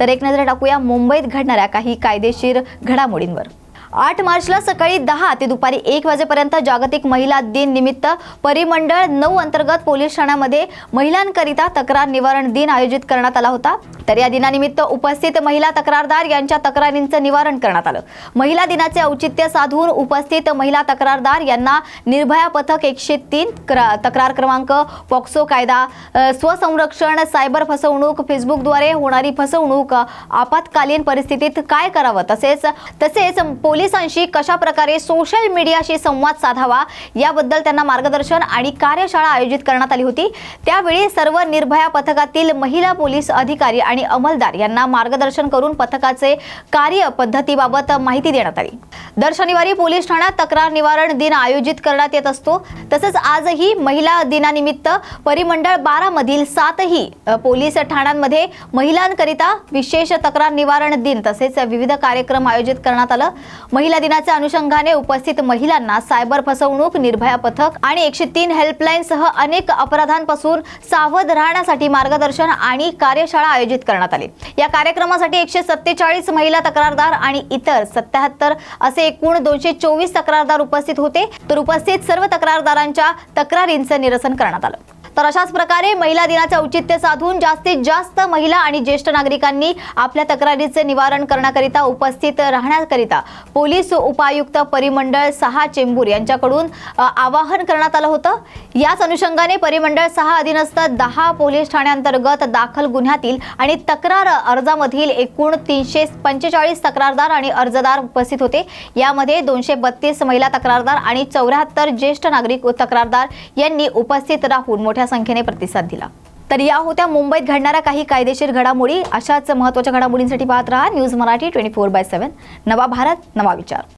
तर एक नजर टाकूया मुंबईत घडणाऱ्या काही कायदेशीर घडामोडींवर. आठ मार्चला सकाळी दहा ते दुपारी एक वाजेपर्यंत जागतिक महिला दिन निमित्त परिमंडळ नऊ अंतर्गत पोलीस ठाण्यामध्ये महिलांकरिता तक्रार निवारण दिन आयोजित करण्यात आला होता. तर या दिनानिमित्त उपस्थित महिला तक्रारदार यांच्या तक्रारींचं निवारण करण्यात आलं. महिला दिनाचे औचित्य साधून उपस्थित महिला तक्रारदार यांना निर्भया पथक एकशे तीन तक्रार क्रमांक पॉक्सो कायदा स्वसंरक्षण सायबर फसवणूक फेसबुकद्वारे होणारी फसवणूक आपत्कालीन परिस्थितीत काय करावं तसेच तसेच पोलिसांशी कशा प्रकारे सोशल मीडियाशी संवाद साधावा याबद्दल त्यांना मार्गदर्शन आणि कार्यशाळा आयोजित करण्यात आली होती. त्यावेळी सर्व निर्भया पथकातील महिला पोलीस अधिकारी आणि अंमलदार यांना मार्गदर्शन करून पथकाचे कार्य पद्धतीबाबत माहिती देण्यात आली. दर शनिवारी पोलीस ठाण्यात तक्रार निवारण दिन आयोजित करण्यात येत असतो. तसंच आजही महिला दिनानिमित्त परिमंडळ बारा मधील सातही पोलीस ठाण्यांमध्ये महिलांकरिता विशेष तक्रार निवारण दिन तसेच विविध कार्यक्रम आयोजित करण्यात आलं. महिला दिनाच्या अनुषंगाने उपस्थित महिलांना सायबर फसवणूक निर्भया पथक आणि एकशे तीन हेल्पलाईन सह अनेक अपराधांपासून सावध राहण्यासाठी मार्गदर्शन आणि कार्यशाळा आयोजित करण्यात आली. या कार्यक्रमासाठी एकशे सत्तेचाळीस महिला तक्रारदार आणि इतर सत्याहत्तर असे एकूण दोनशे चोवीस तक्रारदार उपस्थित होते. तर उपस्थित सर्व तक्रारदारांच्या तक्रारींचं निरसन करण्यात आलं. तर अशाच प्रकारे महिला दिनाचे औचित्य साधून जास्तीत जास्त महिला आणि ज्येष्ठ नागरिकांनी आपल्या तक्रारीचे निवारण करण्याकरिता उपस्थित राहण्याकरिता पोलीस उपायुक्त परिमंडळ सहा चेंबूर यांच्याकडून आवाहन करण्यात आलं होतं. याच अनुषंगाने परिमंडळ सहा अधीनस्थ दहा पोलीस ठाण्यांतर्गत दाखल गुन्ह्यातील आणि तक्रार अर्जामधील एकूण तीनशे पंचेचाळीस तक्रारदार आणि अर्जदार उपस्थित होते. यामध्ये दोनशे बत्तीस महिला तक्रारदार आणि चौऱ्याहत्तर ज्येष्ठ नागरिक तक्रारदार यांनी उपस्थित राहून मोठ्या मोठ्या संख्येने प्रतिसाद दिला. तर या होत्या मुंबईत घडणाऱ्या काही कायदेशीर घडामोडी. अशाच महत्त्वाच्या घडामोडींसाठी पाहत राहा news Marathi twenty four by seven नवा भारत नवा विचार.